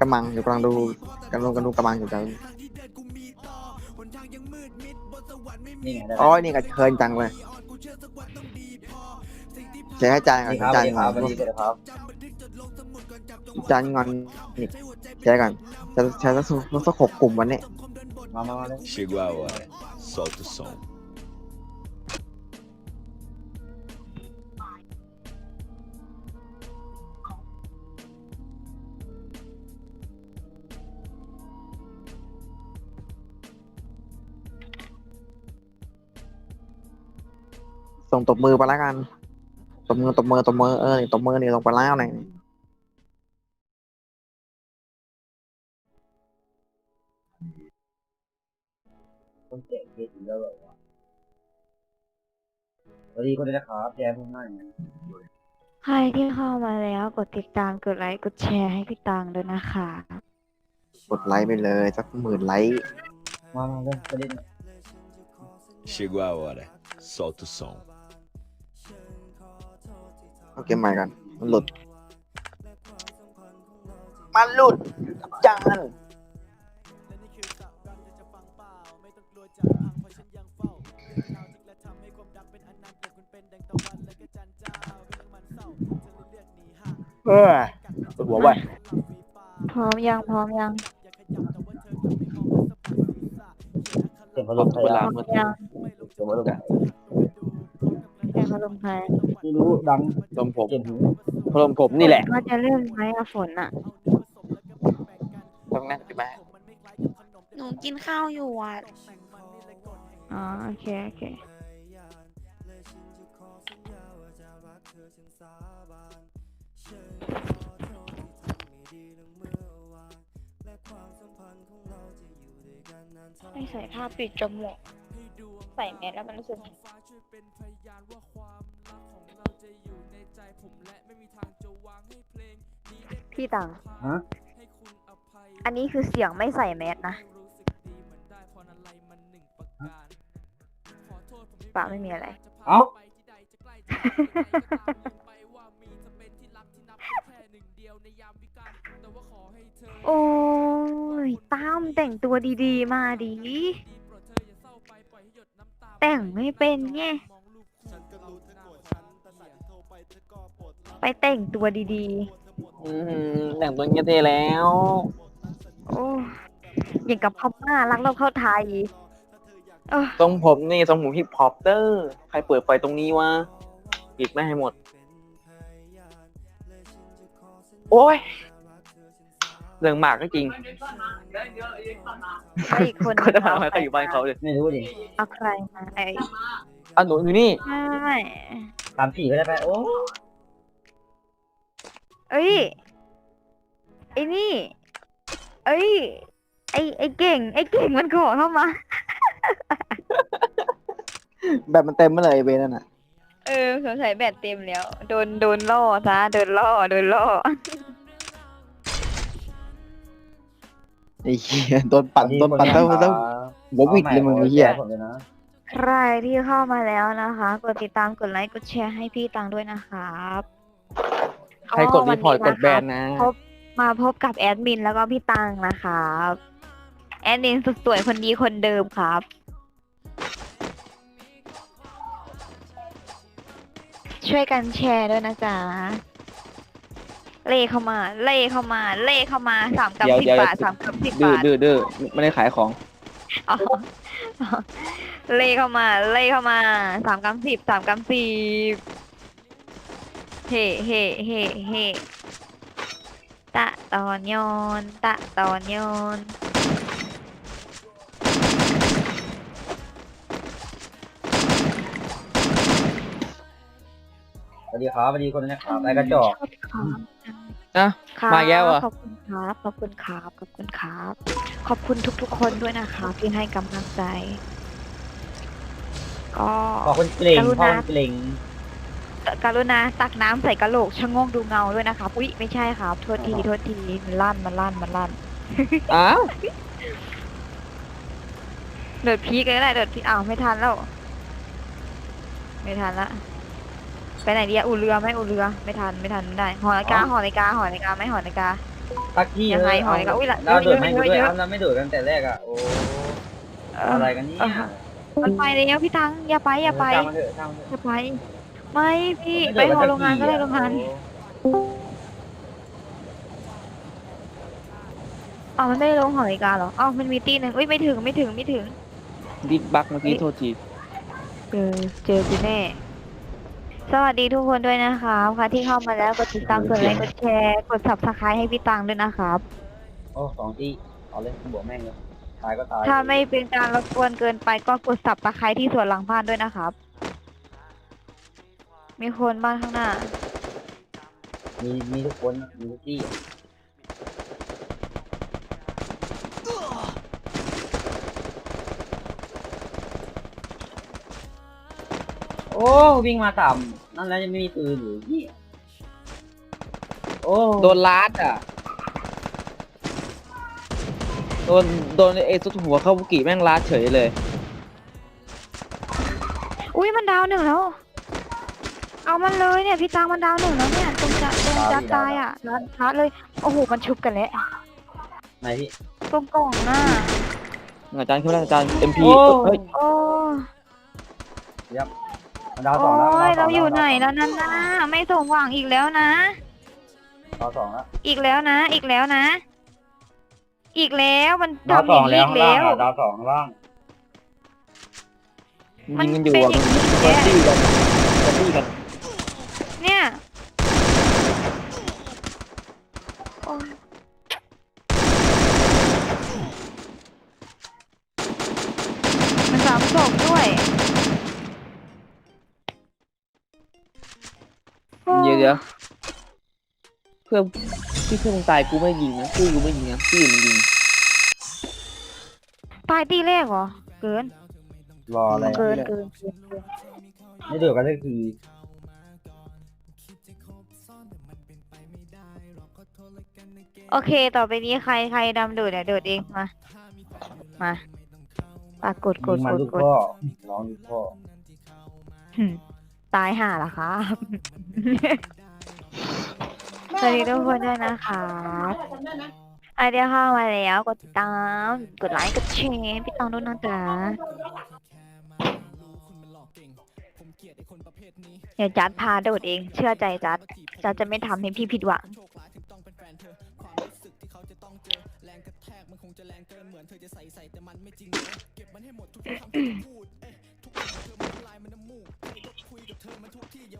กำลังอยู่กำลังดูกำลังกำลังดูกำลังอยู่กันนี่ไงได้อ๋อนี่ก็เคินจังเลยแชร์ให้จานก่อนนี่ครับสจาวันสดีงคอรับนสวัสดีครับจานงอนนี่แชร์ก่อนจะแชร์สักสักหกกลุ่มวันนี้มามามาเลย Chegou a hora. Solta o som. ส่งตบมือไปแล้วกัน ตบมือตบมือตบมือเออนี่ตบมือนี่ลงไปแล้วไหนคนเก่งเก่งอยู่แล้วเหรอวะสวัสดีคนด้วยนะครับแจมพวกง่ายนะใครที่เข้ามาแล้วกดติดตามกดไลค์กดแชร์ให้พี่ตังด้วยนะคะ กดไลค์ไปเลยสักหมื่นไลค์มามาเลยประเด็น Chegou a hora. Solta o som. เอาเกมใหม่กัน มันหลุด มันหลุดจานเออปวดหัวว่ะพร้อมยังพร้อมยังเสียงพัดลมใครเวลาอะพร้อมยังเสียงพัดลมเสียงพัดลมใคร ไม่รู้ดังลมผมเจ็บหูพลมผมนี่แหละว่าจะเล่นไหมอะฝนอะต้องนั่งใช่ไหมหนูกินข้าวอยู่อะ อ๋อโอเคโอเคไม่ใส่ผ้าปิดจมูก ใส่แมสแล้วมันรู้สึก พี่ตัง ฮะอันนี้คือเสียงไม่ใส่แมสนะปะไม่มีอะไรเอ้าโอ้ยตามแต่งตัวดีๆ มาดี แต่งไม่เป็นไง ไปแต่งตัวดีอืมแต่งตัวเงี้ยเท่แล้ว ๆ โอ้อย่างกับพม่ารักเราเข้าไทย เออทรงผมนี่ทรงผมฮิปฮอปเตอร์ ใครเปิดไฟตรงนี้วะปิดไม่ให้หมด โอ้ย เรื่องมากก็จริงแล้วอีกคนก็จะมาใครอยู่บ้านเขาเลยไม่รู้ดิเอาใครมาไอ้อะหนูอยู่นี่ ไม่ตามสี่ก็ได้ไป โอ้ เอ้ยไอ้นี่ เอ้ย ไอ้ไอ้เก่ง ไอ้เก่งมันขอเข้ามา แบบมันเต็มเมื่อไหร่เวนั่นน่ะเออสงสัยแบตเต็มแล้ว โดนโดนล่อซะโดนล่อโดนล่อ ไอ้เหี้ยโดนปั่นโดนปั่นเต้าเต้าหัวหวิดเลยมึงไอ้เหี้ยผมเลยนะใครที่เข้ามาแล้วนะคะ กดติดตาม กดไลค์ กดแชร์ให้พี่ตังด้วยนะครับ ใครกดรีพอร์ตกดแบนนะนะพบมาพบกับแอดมินแล้วก็พี่ตังนะครับแอดมินสุดสวยคนดีคนเดิมครับ ช่วยกันแชร์ด้วยนะจ๊ะเล่เข้ามา เล่เข้ามา เล่เข้ามาสามกับเดี๋ยวสิบเดี๋ยวบาทสามกับสิบดื้อบาทดื้อดื้อไม่ได้ขายของอ๋อเล่เข้ามา เล่เข้ามาสามกำสิบสามกำสิบ เฮ่เฮ่เฮ่เฮ่ตะตอนโยน ตะตอนโยน สวัสดีครับสวัสดีคนด้วยนะครับไอ้กระจอกชอบครับนะ ครับมาแก้วเหรอ ขอบคุณครับ ขอบคุณครับ ขอบคุณครับ ขอบคุณทุกๆ คนด้วยนะคะที่ให้กำลังใจ ก็ ขอคนเกรงกรุพ่อณาคนเกรง กรุณาตักน้ำใส่กระโหลกชะโงกดูเงาด้วยนะคะอุ๊ยไม่ใช่ครับโทษทีโทษทีมันลั่นมันลั่นมันลั่นอ้าวเดือดพีกันก็ได้เดือดพีอ้าวไม่ทันแล้วไม่ทันละไปไหนดีอะอูเรือไหมอูเรือ ไม่ทันไม่ทันไม่ได้หอนาฬิกาหอนาฬิกาหอนาฬิกาไหมหอนาฬิกาตักที่ยังไงเหอยก็อุ๊ยละเราโดดไม่เยด้อะวยเยอะอ้ำเราไม่โดดกันแต่แรกอะโอ้เออะไรอกันเนี่ยเออมันไปแล้วพี่ตังอย่าไปอย่าไปช่างมันเถอะช่างมันเถอะอย่าไป ไม่พี่ ไปม่หโดอดโรงงานก็ได้โรงงานโอ้อ๋อมันไม่ได้ลงหอยกาเหรออ๋อมันมีตีหนึ่งอุ้ยไม่ถึงไม่ถึงไม่ถึง ดิดบักเมื่อกี้โทษที เจอเจอกูแน่ สวัสดีทุกคนด้วยนะครับค่ะที่เข้ามาแล้วกดติดตามกดไลค์กดแชร์กด subscribe ให้พี่ตังด้วยนะครับ โอ้สองตีเอาเลยบวกแม่งเลยตายก็ตายถ้าไม่เป็นการรบกวนเกินไปก็กด subscribe ที่ส่วนหลังบ้านด้วยนะครับ มีคนบ้านข้างหน้า มีมีทุกคนมีทุกที่โอ้วิ่งมาต่ำนั่นแล้วยังไม่มีปืนอยู่เหี้ยโอ้โดนลาดอะ โดนโดนเอซุดหัวเข้าบุกิแม่งลาดเฉยเลย อุ้ยมันดาวหนึ่งแล้วเอา มันเลยเนี่ยพี่ตังมันดาวหนึ่งแล้วเนี่ยตรงจะตรงจะตายอะร้านค้าเลยโอ้โหมันชุบกันแล้วไหนพี่ตรงกล่องหน้าอาจารย์ขึ้นมาแล้วอาจารย์เอ็มพีโอ้ เฮ้ยโอ้มันดาวสโอ้องแล้วยดเราวสงอยู่แวไหนแล้วนั่นนะไม่ส่งหวังอีกแล้วนะ ดาวสองแล้วอีกแล้วนะ อีกแล้วนะ อีกแล้วมันดาวทำสอองย่างนี้แล้วอีกข้างแล้ล่างว อะดาวสองข้างล่างมันยิงกันอยู่เป็นอะอย่างนี้มันแกมันตี้กันมันตี้กัน เนี่ยโอ้ยมันสามศพด้วยโอ้เดี๋ยวเดี๋ยวเพื่อนที่เพื่อนมึงตายกูไม่ยิงนะพี่กูไม่ยิงนะพี่มึงยิงตายตีแรกเหรอ เกิน รออะไรเกิอะนเกินเกินเกินไม่เดือดกันสักที โอเค ต่อไปนี้ใครใครดำโดดเนี่ยโดดเองมา มาปากกดกยิดงมันกดลูกกดพ่อร้องลูกพ่อหึตายห่าละครับสวัสดีทุกคนด้วยนะคะไอเดียเข้ามาแล้ว กดติดตาม กดไลค์ กดแชร์พี่ตองด้วยนะจ๊ะเดี๋ยวจัดพาโดดเอง เชื่อใจจัดจัดจะไม่ทำให้พี่ผิดหวัง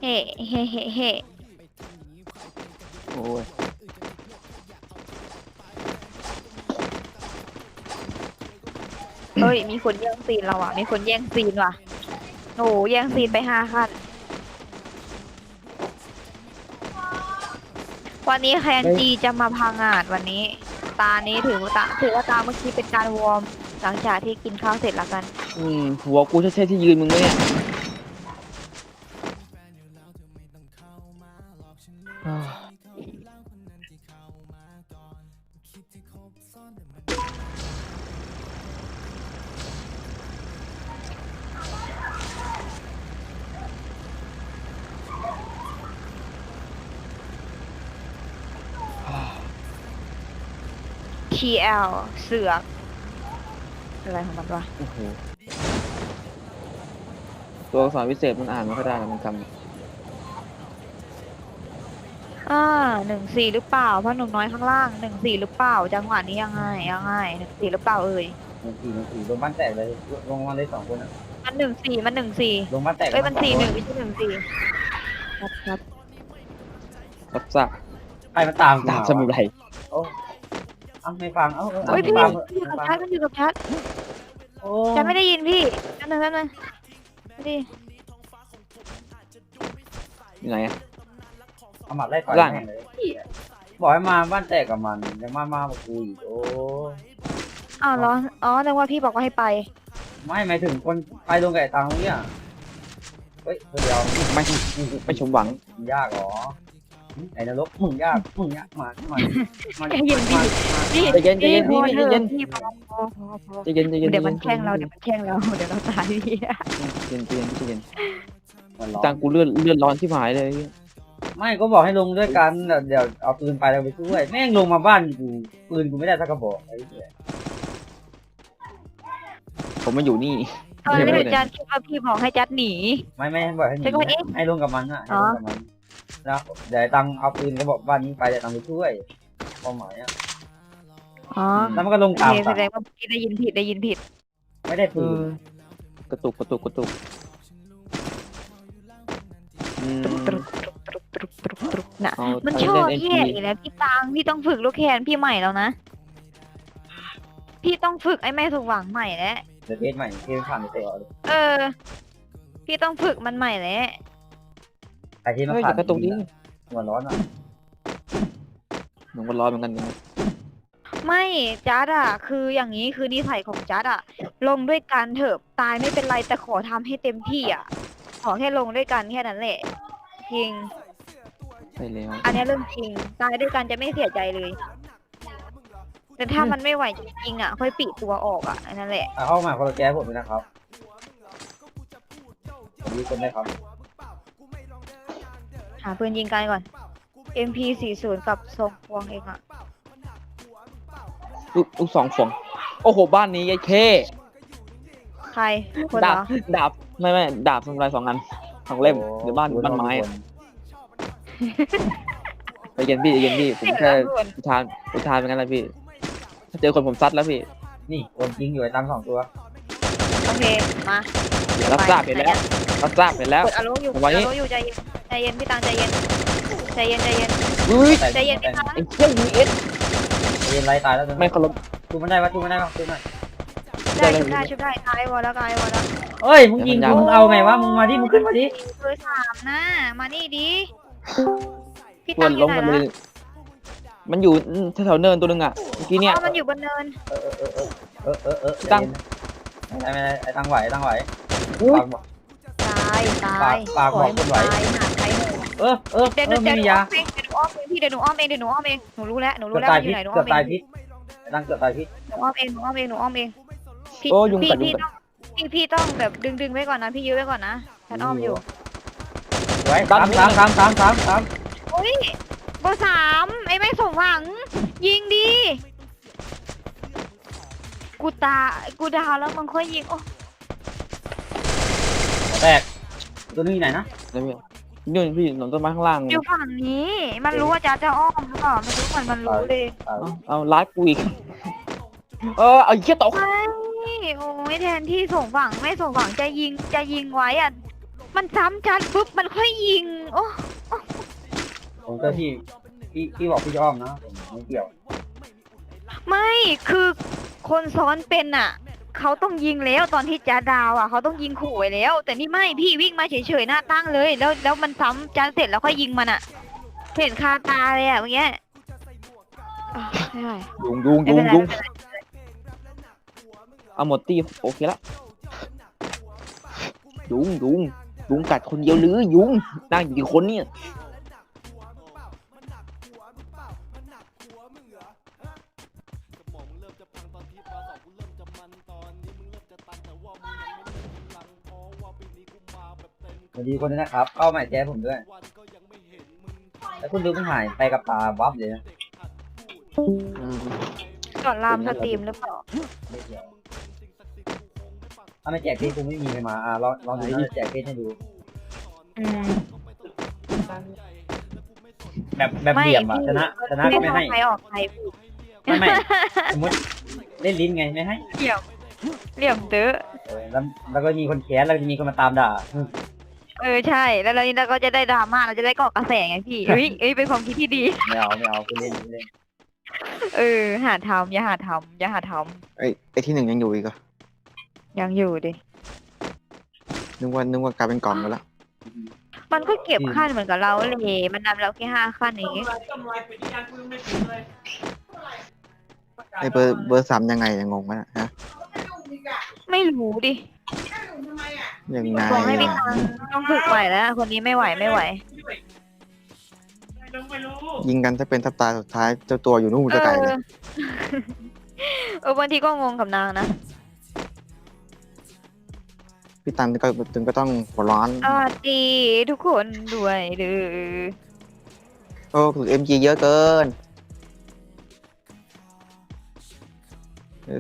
เฮ้เฮ้เฮ้เฮ้โอ้ยเฮ้ย มีคนแย่งซีนเราอะ มีคนแย่งซีนว่ะโอ้โหแย่งซีนไปห้าขั้น วันนี้แคนจีจะมาพังอาจวันนี้ ตานี้ถือว่าตาถือว่าตาเมื่อกี้เป็นการวอร์มหลังจากที่กินข้าวเสร็จแล้วกัน อืมหัวกูใช่ใช่ที่ยืนมึงไหมเนี่ย TL เสือกอะไรของมันวะโอ้โหตัวอักษรพิเศษมันอ่านไม่ค่อยได้นะมันจำอ่าหนึ่งสี่หรือเปล่าเพราะหนุ่มน้อยข้างล่างหนึ่งสี่หรือเปล่าจังหวะนี้ยังไงยังไงหนึ่งสี่หรือเปล่าเอ่ยหนึ่งสี่หนึ่งสี่ลงบ้านแตกเลยลงมาเลยสองคนอะมันหนึ่งสี่มันหนึ่งสี่ลงบ้านแตกเอ้ยมันสี่หนึ่งงไม่ใช่หนึ่งสี่ครับครับรับทราบใครมันตามกูตามมสมุไรโอ้ เอ้าไม่ฟัง เอ้าเอ้าเฮ้ยพี่ไม่ฟังพี่อยู่กับไม่ชัฟัดงมันอยู่กับชัดโอ้ฉันไม่ได้ยินพี่แป๊บนึงแป๊บนึงไม่ได้อยู่ไหนอะเอาหมัดไล่ต่อยล่างแม่งเลยเหี้ยบอกให้มาบ้านแตกกับมันยังมามากับกูอีกโอ้อ้าวเหรออ๋อแต่ว่าพี่บอกว่าให้ไป ไม่หมายถึงคนไปลงกับไอ้ตังเนี่ยเฮ้ยเดี๋ยวไม่ไม่ชมหวังมันยากเหรอไอ้นรกมึงยากมึงยากมามามาใจเย็นพี่มา พี่ใจเย็นใจเย็นพอพี่เถใจเย็อะนพี่พอพอพอพอใจเย็นใจเย็นเดี๋ยวมันแช่งเราเดี๋ยวมันแช่งเราเดี๋ยวเราตายพี่ใจเย็นใจเย็นใจเย็นมันร้อจังนกูเลื่อนเลื่อนร้อนที่หายเลยไม่ก็บอกให้ลงด้วยกันเดี๋ยวเดี๋ยวเอาปืนไปแล้วไปช่วยแม่งลงมาบ้านกูปืนกูไม่ได้สักกระบอกไอ้เหี้ยผมมาอยู่นี่ตอนไม่แรได้กจัดคิดว่าพี่บอกให้จัดหนี ไม่ไม่ให้บอกให้หนีใช่ก็เอ๊ะให้ลงกับมันอะให้ลงกับมันแล้วเดี๋ยวตังเอาปืนก็บอกบ้านนี้ไปเดี๋ยวตังไปช่วยความหมายอะ อ๋อแล้วมันก็ลงโอตามเคแสตังดงว่าเมื่อกี้ได้ยินผิดได้ยินผิด ไม่ได้เอปืนอกระตุกกระตุกกระตุกอืม ตรุกตรุกตรุกตรุกตรุกตรุกน่ะเอามันเอาชอบเล่นพี่ NP อีกแล้วพี่ตังพี่ต้องฝึกลูกแคนพี่ใหม่แล้วนะ พี่ต้องฝึกไอ้แม่สว่างใหม่แล้ว เดี๋ยวเทสใหม่เทสผ่านไปเตะเอาเลยเออ พี่ต้องฝึกมันใหม่แล้วใครเทสมาเฮ้ยอผ่านย่ากระตุกดิหัวร้อนอะหนูก็ร้อนเหมือนกันนะ ไม่จัดอะคืออย่างนี้คือนิสัยของจัดอะลงด้วยกันเถอะตายไม่เป็นไรแต่ขอทำให้เต็มที่อะขอแค่ลงด้วยกันแค่นั้นแหละจริงใช่แล้ว อันนี้เรื่องจริง ตายด้วยกันจะไม่เสียใจเลย แต่ถ้ามันไม่ไหวจริงๆอะ ค่อยปลีกตัวออกอะอันนั่นแหละ อะเข้ามาคนละแก้ผมด้วยนะครับผมมีคนได้ครับ หาปืนยิงกันก่อน MP40 กับทรงพวงเองอะ ลูกลูกสองฝงโอ้โห บ้านนี้ยายเคใครคนเหดารบอดาบไม่ไม่ดาบสมุไรสองอันสองเล่มหรือบ้านบ้านไม้อะใจเย็นพี่ใจเย็นพี่ผมเสียแค่แล้วคนอุทานอุทานเป็นงั้นแหละพี่ ถ้าเจอคนผมซัดแล้วพี่นี่คนจริงอยู่ไอ้ตังสองตัวโอเค มารับทราบไปแล้วรับทราบไปแล้ว กดอารมณ์อยู่กวัดนนี้อารมณ์อยู่ใจเย็นใจเย็นพี่ตังใจเย็นใจเย็นใจเย็น อุ้ยใจเย็นพี่ตังไอ้เชี่ยยูเอส เรียนไรตายแล้วไม่เคารพดูมันได้ปะดูมันได้ปะดูหน่อยได้ชุบได้ชุบได้ตายวอแล้วตายวอแล้วเอ้ยมึงยิงกูมึงเอาไงวะมึงมาดิมึงขึ้นมาดิเบอร์สามนะมานี่ดิพี่ตัตัวงอล้ยู่มไหนกันเลนะยมันอยู่แถวๆเนินตัวหนึงอะเมื่อกี้เนี่ยอ๋อมันอยู่บนเนินเออเออเออตั้งไม่ได้ไม่ได้ไอ้ตังไหวไอ้ตังไหวอุ๊ยปากบอกตายตายปากบอกขให้คนไหวตายหาใครหนูเออเออเดี๋ยวเอเดี๋อยวไม่เดี๋ยวมีหนูยา อ้อมเองเดี๋ยวหนูอ้อมเองพี่เดี๋ยวหนูอ้อมเองเดี๋ยวหนูอ้อมเองหนูรู้แล้วหนูรู้เกือบแล้วตายมันอพิยู่ษไหนหนูอ้เกืออบมเอตายพิษไอ้ตังเกือบตายพิษ หนูอ้อมเองหนูอ้อมเองหนูอ้อมเองพี่โอ้ยุงพี่กัดยุงพี่กัด ต้องพี่พี่ต้องแบบดึงดึงไว้ก่อนนะพี่ยื้อไว้ก่อนนะฉันอ้อมอยู่ไว้สามสามสามสามสามสามโอ้ยเบอร์สามไอ้แม่งสมหวัง ยิงดีกูตากูดาวแล้วมึงค่อยยิงโอ้แตกตัวนี้ไหนนะแล้วพี่ นี่พี่หนอนต้นไม้ข้างล่างอยู่ฝั่งนี้ มันรู้ว่าจะจะอ้อมหรือเปล่าไม่รู้เหมือนมันรู้เลยตายเอาเอาไลฟ์กูอีกเออเอาไอ้เชี่ยตกไม่โอ้ยแทนที่ส่งฝั่งไม่ส่งฝั่งจะยิงจะยิงไว้อะมันซ้ำจัดปุ๊บมันค่อยยิง โอ้ผมเจ้าที่พี่พี่บอกพี่จะอ้อมนะผมไม่เกี่ยว ไม่คือคนซ้อนเป็นอะ เขาต้องยิงแล้วตอนที่จะดาวอะเขาต้องยิงขู่ไว้แล้ว แต่นี่ไม่พี่วิ่งมาเฉยๆหน้าตั้งเลย แล้วแล้วมันซ้ำจันเสร็จแล้วค่อยยิงมันอะ เห็นคาตาเลยอะเมื่อกี้อะไม่ได้ยุงยุงไม่ยุเป็งนไรยุงไม่เป็นไรเอาหมดตีโอเคละยุงยุงยุงกัดคนเดียวหรือยุงนั่งอยู่กี่คนเนี่ย สวัสดีคนนี้นะครับ เข้าใหม่แจ้ผมด้วย แล้วคุณดูมันหายไปกับตาวับเลยนะอืมก่อนลามสตรีมหรือเปล่าไม่เกี่ยวถ้าไม่แจกเพชรคงไม่มีใครมาอะลองลองดูนะจะแจกเพชรให้ดู อืมแบบแบบเหลี่ยมอะชนะชนะก็ไม่ไม่ให้ให้ ใครออกใครพูดไม่ไม่สมมติเล่นลิ้นไงไม่ให้ เหลี่ยมเหลี่ยมเตอะเออแล้วแล้วก็มีคนแค้นแล้วก็จะมีคนมาตามด่า เออใช่ แล้วเราเราก็จะได้ดราม่าเราจะได้เกาะกระแสไงพี่ เฮ้ยเอ้ยเป็นความคิดที่ดี ไม่เอาไม่เอาคุณเล่นคุณเล่นเออ หาทำอย่าหาทำอย่าหาทไอ้ไอ้ที่หนึ่งยังอยู่อีกเหรอำยังอยู่ดิ นึกว่านึกว่ากลายเป็นกล่องไปแล้วมันก็เก็บขั้นเหมือนกับเราเลยมันนำเราแค่ห้าขั้นเองไอ้เบอร์เบอร์สามยังไงยังงงไหมนะฮะไม่รู้ดิ ยังไงบอกให้พี่ตังต้องฝึกใหม่แล้ว คนนี้ไม่ไหวไม่ไหว ยิงกันถ้าเป็นทับตายสุดท้ายเจ้าตัวอยู่นู่นเอจะไกลอเลยเออบางทีก็งงกับนางนะพี่ตันก็ถึงก็ต้องหัวร้อนสวัสดีทุกคนด้วยเด้อโอ้ถึงเอ็มจีเยอะเกิน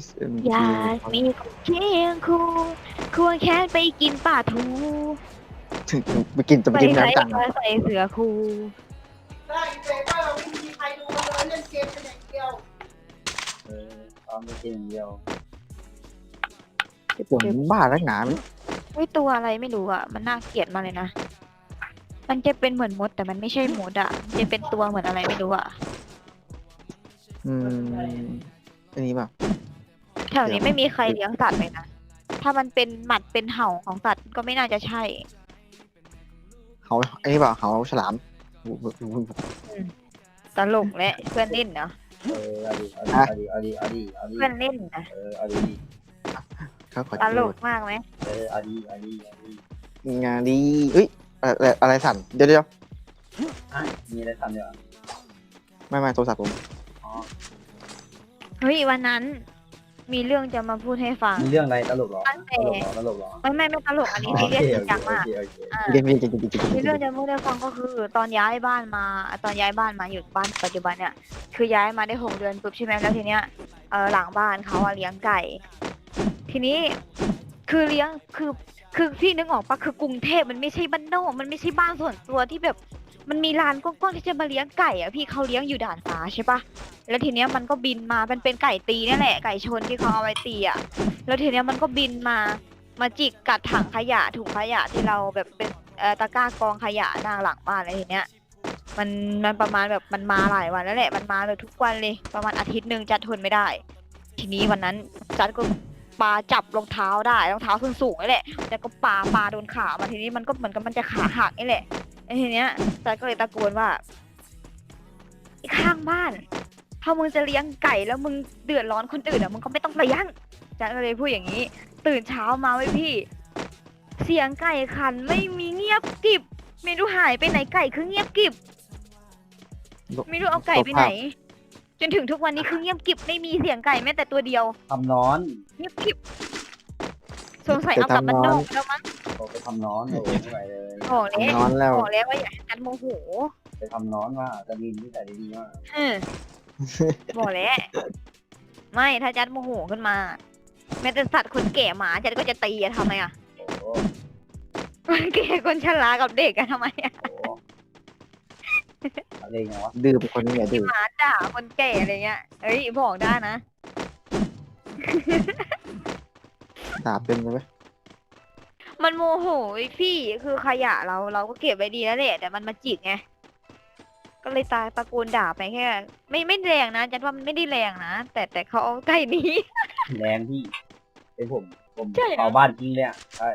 SMG อยากมีคนเคียงคู่ควงแขนไปกินป่าทูถึงไปกินจะไปไปกินไหนน้ำจังก็ใส่เสือคู่ได้แต่ว่าเราไม่มีใครดูเลยเล่นเกมกันอย่างเดียวเออตอนเป็นเกมเดียวปวดบ้าแล้วหนาไหมเฮ้ยตัวอะไรไม่รู้อะ มันน่าเกลียดมากเลยนะ มันจะเป็นเหมือนมดแต่มันไม่ใช่มดอะมันจะเป็นตัวเหมือนอะไรไม่รู้อะ อืมอันนี้ป่ะ แถวนี้ไม่มีใครเลี้ยงสัตว์เลยนะ ถ้ามันเป็นหมัดเป็นเห่าของสัตว์ก็ไม่น่าจะใช่ เขาอันนี้ป่ะเขาฉลามตลกและเพื่อนเล่นเนาะเออเอาดิเอาดิเอาดิเอาดิเอาดิเพื่อนเล่นนะเออเอาดิเขาขอตลโทกษมากไหมเออเอาดิเอาดิเอาดิงานดีเอ้ยอะไรอะไรสั่นเดี๋ยวเดี๋ยวอะมีอะไรทำเดี๋ยวไม่ไม่โทรศัพท์ผมอ๋อเฮ้ยวันนั้น มีเรื่องจะมาพูดให้ฟัง มีเรื่องอะไรตลกเหรอตั้งตแต่ลกเหรอ ตลกเหรอ ไม่ไม่ไม่ตลกอันนี้โอซีเคเรียสจโอริงจังเคมากโอเคโอเคอ่าเกมเกมเกมเกมเกมมีเรื่องจะพูดให้ฟังก็คือ ตอนย้ายบ้านมาตอนย้ายบ้านมาอยู่บ้านปัจจุบันเนี่ยคือย้ายมาได้หกเดือนปุ๊บใช่ไหมแล้วทีเนี้ยเออหลังบ้านเขาอะเลี้ยงไก่ ทีนี้คือเลี้ยงคือคือพี่นึกออกปะคือกรุงเทพมันไม่ใช่บ้านนอกมันไม่ใช่บ้านส่วนตัวที่แบบ มันมีลานกว้างๆที่จะมาเลี้ยงไก่อะพี่เขาเลี้ยงอยู่ด่านฟ้าใช่ปะแล้วทีเนี้ยมันก็บินมามันเป็นไก่ตีนี่แหละไก่ชนที่เขาเอาไว้ตีอะแล้วทีเนี้ยมันก็บินมามาจิกกัดถังขยะถุงขยะที่เราแบบเป็นเอ่อตะกร้ากองขยะหน้าหลังบ้านอะไรทีเนี้ยมันมันประมาณแบบมันมาหลายวันแล้วแหละมันมาเลยทุกวันเลย ประมาณอาทิตย์หนึ่งจัดทนไม่ได้ ทีนี้วันนั้นจัดก็ปาจับรองเท้าได้รองเท้าส้นสูงนี่แหละแต่ก็ปาปาโดนขามาทีนี้มันก็เหมือนกับมันจะขาหักนี่แหละ ไอ้ทีเนี้ยจัดก็เลยตะโกนว่าไอ้ข้างบ้าน ถ้ามึงจะเลี้ยงไก่แล้วมึงเดือดร้อนคนอื่นอะมึงก็ไม่ต้องเลี้ยงจัดก็เลยพูดอย่างนี้ ตื่นเช้ามาไว้ยพี่ เสียงไก่ขันไม่มีเงียบกริบไม่รู้หายไปไหนไก่คือเงียบกริบไม่รู้เอาไก่ไปไหน จนถึงทุกวันนี้คือเงียบกริบไม่มีเสียงไก่แม้แต่ตัวเดียวทำนอน เงียบกริบสงสัยเอากลับบ้านนอกแล้วมั้ง โอ้ไปทำนอนโอ้ไม่ไหวเลยบอกแล้วนอนแล้วบอกแล้วว่าอย่าให้กันโมโหไปทำนอนว่าจะมีนิสัยดีๆมากเออบอกแล้วไม่ถ้าจัดโมโหขึ้นมา แม้แต่สัตว์คนแก่หมาจัดก็จะตีอะทำไมอะโอ้โหคนแก่คนชรากับเด็กอะทำไมอะโอ้โหอะไรเงี้ยวะดื้อเป็นคนนี้อย่าดื้อหมาด่าคนแก่อะไรเงี้ยเอ้ยบอกได้นะด่าเป็นเลยไหม มันโมโหไอ้พี่คือขยะเราเราก็เก็บไว้ดีแล้วแหละแต่มันมาจิกไงก็เลยตาตะโกนด่าไปแค่ ไม่ไม่แรงนะจันว่ามันไม่ได้แรงนะแต่แต่เขาเอาไก่หนี้ แรงพี่เป็นผมผมใช่เหรอ เผาบ้านจริงเลยอะใช่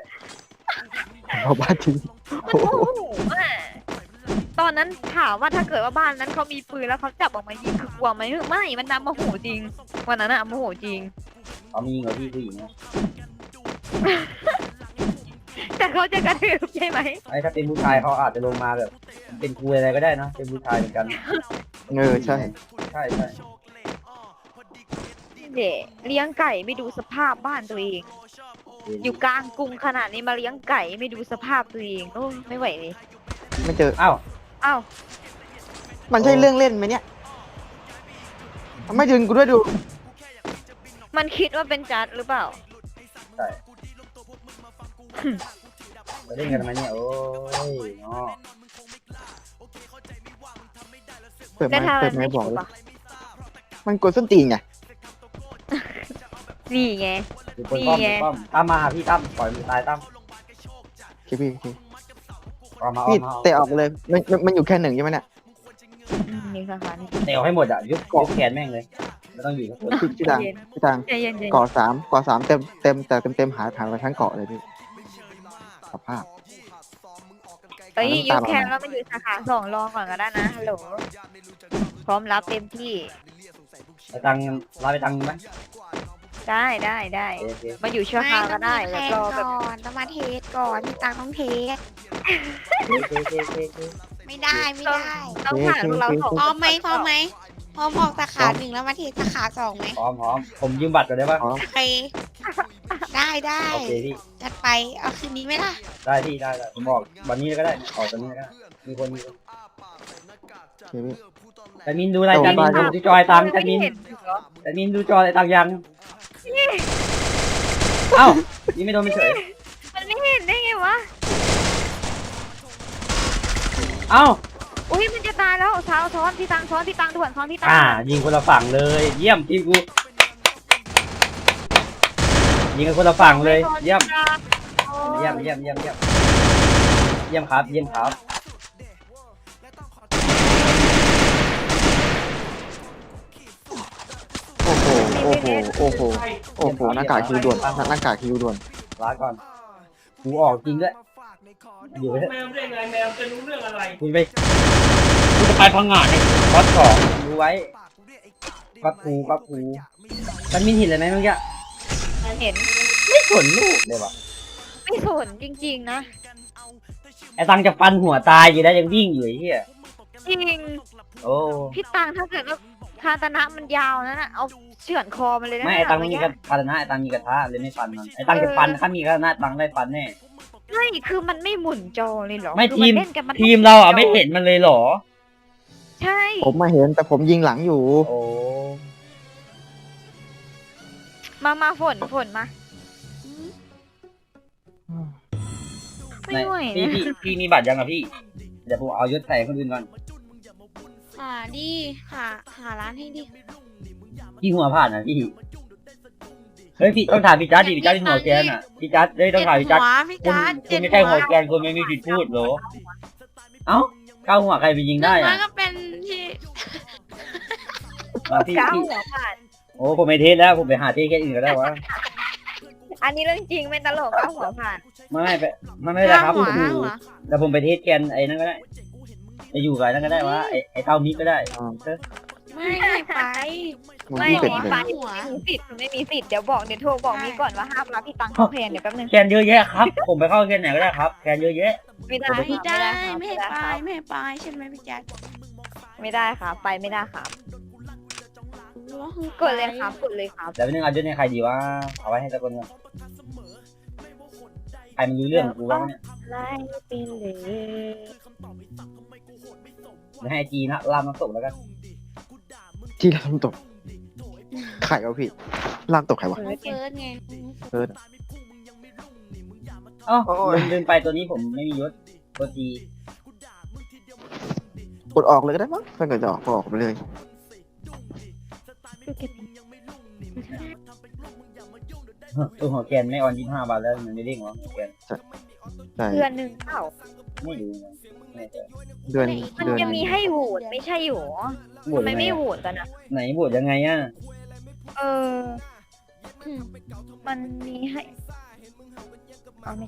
เอาบ้านทิ้งมันโมโหอะตอนนั้นถามว่าถ้าเกิดว่าบ้านนั้นเขามีปืนแล้วเขาจับออกมายิงคือกลัวไหมไม่มันน้ำโมโหจริงวันนั้นอะโมโหจริงเขามีเหรอพี่ผู้หญิงนะ แต่เขาจะกระทืบใช่ไหมไอ้ถ้าเป็นผู้ชายเขาอาจจะลงมาแบบ เป็นครูอะไรก็ได้นะเป็นผู้ชายเหมือนกัน เออใช่ ใช่ใช่เด็เลี้ยงไก่ไม่ดูสภาพบ้านตัวเอง อยู่กลางกรุงขนาดนี้มาเลี้ยงไก่ไม่ดูสภาพตัวเองโอ้ยไม่ไหวเลยไม่เจอ อ้าว อ้าวมันใช่เรื่องเล่นไหมเนี่ยไม่ดึงกูด้วยดู มันคิดว่าเป็นจัดหรือเปล่า ใช่จะ เล่นกันทำไมเนี่ยโอ้ยเนาะเปิดได้ไม้ทำอะไรเปิดไม้ไม่บอกถูกเลยปะมันกดส้นตีนไงนี่ไงดูคนป้อมนี่ไงป้อมตั้มมาหาพี่ตั้มปล่อยมือตายตั้มโอเคพี่โอเคเอามาเอาพี่มาเอาเตะออกเลยมันมันมันอยู่แค่หนึ่งใช่ไหมเนี่ยอืมนี่ค่ะค่ะนี่เตะออกให้หมดอะยุบยกแขนแม่งเลยไม่ต้องอยู่ทั้งคนพี่พี่ตังเย็นพี่ตังใจเย็นใจเย็นเกาะสามเกาะสามเต็มเต็มแต่เต็มเต็มหายผ่านไปทั้งเกาะเลยพี่ สภาพ เอ้ยน้ำยูตาลแคมแล้วมันอยู่สาขาสองรอก่อนก็ได้นะฮัลโหลพร้อมรับเต็มที่ ไปตังค์ลาไปตังค์ไหมได้ได้ได้โอเคมาอยู่ชั่วคราวก็ได้ไม่แล้วต้องก็มีแบบแข่งก่อนต้องมาเทสก่อนพี่ตังต้องเทสโอเคโอเคโอเคโอเคไม่ได้ไม่ได้ต้องผ่านพวกเราสองพร้อมไหมพร้อมไหมพร้อมออกสาขาหนึ่งแล้วมาเทสสาขาสองไหมพร้อมพร้อมผมยืมบัตรก่อนได้ปะโอเค ได้ได้โอเคพี่ จัดไปเอาคืนนี้ไหมล่ะได้พี่ได้ได้ผมบอกวันนี้ก็ได้ออกตอนนี้ก็ได้มีคนมีคนโอเคพี่ แต่มินดูอะไรโอ้จันมินบ้าดูจอยตังจันมินไม่เห็นเหรอจันมินดูจอยตังยังเอ้ายิงไม่โดนไม่เฉยมันไม่เห็นได้ไงวะ เอ้าอุ้ยมันจะตายแล้วเท้าซ้อนพี่ตังซ้อนพี่ตังด่วนซ้อนพี่ตังอ่า ยิงคนละฝั่งเลย เยี่ยมทีมกู ยิงกันคนละฝั่งเลย เยี่ยม เยี่ยมเยี่ยมเยี่ยมเยี่ยมเยี่ยมครับ เยี่ยมครับ โอ้โห โอ้โห โอ้โห โอ้โห หน้ากากคิวด่วนหน้าหน้ากากคิวด่วน ลาก่อน กูออกจริงด้วยอยู่ไปเถอะแมวได้ไงแมวจะรู้เรื่องอะไรกูไปกูจะไปพังงาดในก๊อตสองดูไว้ก๊อตกูก๊อตกูมันมีหินเลยไหมเมื่อกี้ เห็นไม่สนลูกเลยว่ะไม่สนจริงๆนะ ไอ้ตังจะฟันหัวตายอยู่แล้วยังวิ่งอยู่ไอ้เหี้ยจริง โอ้พี่ตังถ้าเกิดว่าคาตานะมันยาวนั่นน่ะเอาเฉือนคอมันเลยนะไม่ไอ้ตังไม่มีกเมื่ระอคาตนะไอ้ตังมีกระทะเลยไม่ฟันมันไอ้ตังจะฟันถ้ามีกระทะตังได้ฟันแน่ไม่คือมันไม่หมุนจอเลยเหรอไม่คือทีมนเล่นกันมันทีมเราอะไม่เห็นมันเลยเหรอ ใช่ ผมมาเห็นแต่ผมยิงหลังอยู่ โอ้ มามาฝนฝนมาไหนไม่ไหวพี่นะพี่พี่มีบัตรยังอะพี่ เดี๋ยวผมเอายศใส่คนอื่นก่อน หาดิหาหาร้านให้ดิพี่หัวผ่านอะพี่ เฮ้ยพี่ต้องถามพี่จัดดิพี่จัดที่หัวแกนอะพี่จัดเฮ้ยต้องถามพี่จัดหัวพี่คุณการ์ดคุณไม่ใช่หัวแกนคุณไม่มีสิทธิ์พูดเหรอ เอ้าก้าวหัวใครไปยิงได้มัอะนก็เป็นที่อะพี่เก้าพี่หัวผ่าน โอ้ผมไม่เทสแล้วผมไปหาเทสแค่อื่นก็ได้วะอันนี้เรื่องจริงไม่ตลกเก้าหัวผ่านไม่ไม่ไปไม่ไม่ได้ครับหัวผมหัวแต่ผมไปเทสแกนไอ้นั่นก็ได้ไปอยู่กับไอ้นั่นก็ได้วะไอ้ไอ้เต้ามิกก็ได้อ่าเออไม่ให้ไปมึงไม่ที่เป็ดไม่เลย ไปไม่มีสิทธิ์ไม่มีสิทธิ์เดี๋ยวบอกเดี๋ยวโทรบอกมีก่อนว่าห้ามรับพี่ตังเข้าเพลนเดี๋ยวแป๊บนึงแกนเยอะแยะครับ ผมไปเข้าแกนไหนก็ได้ครับแกนเยอะแยะไม่ได้ไม่ได้ครับไม่ให้ไป ไม่ให้ไปใช่ไหมพี่แจ๊คไม่ได้ครับไปไม่ได้ครับ ว่าคือกดเลยครับกดเลยครับแต่เป็นเรื่องเอายศให้ใครดีวะเอาไว้ให้ตะกคนก่อนใครมันรู้เรื่องกูบ้างเนี่ยไล่ไปเลยเดี๋ยวให้ไอจีนะลามน้ำตกแล้วกันที่ลามตกใครวะพี่ลามตกใครวะเฟิร์สไงเฟิร์สอ๋อโอ้ย ลืมลืมไปตัวนี้ผมไม่มียศตัวทีกดออกเลยก็ได้มั้งถ้าเกิดจะออกก็ออกไปเลย ตัวหัวแกนไม่ออนยี่ห้าบาทแล้วมันไม่เด้งวะหัวแกนใช่เดือนหนึ่งเปล่าไม่รู้นะไม่แน่ใจเดือนมันเดือนจะมีให้โหวตไม่ใช่หรอโหวตทำไมยังไงไม่อะโหวตกันอะไหนโหวตยังไงอะเออมันมีให้เอาไม่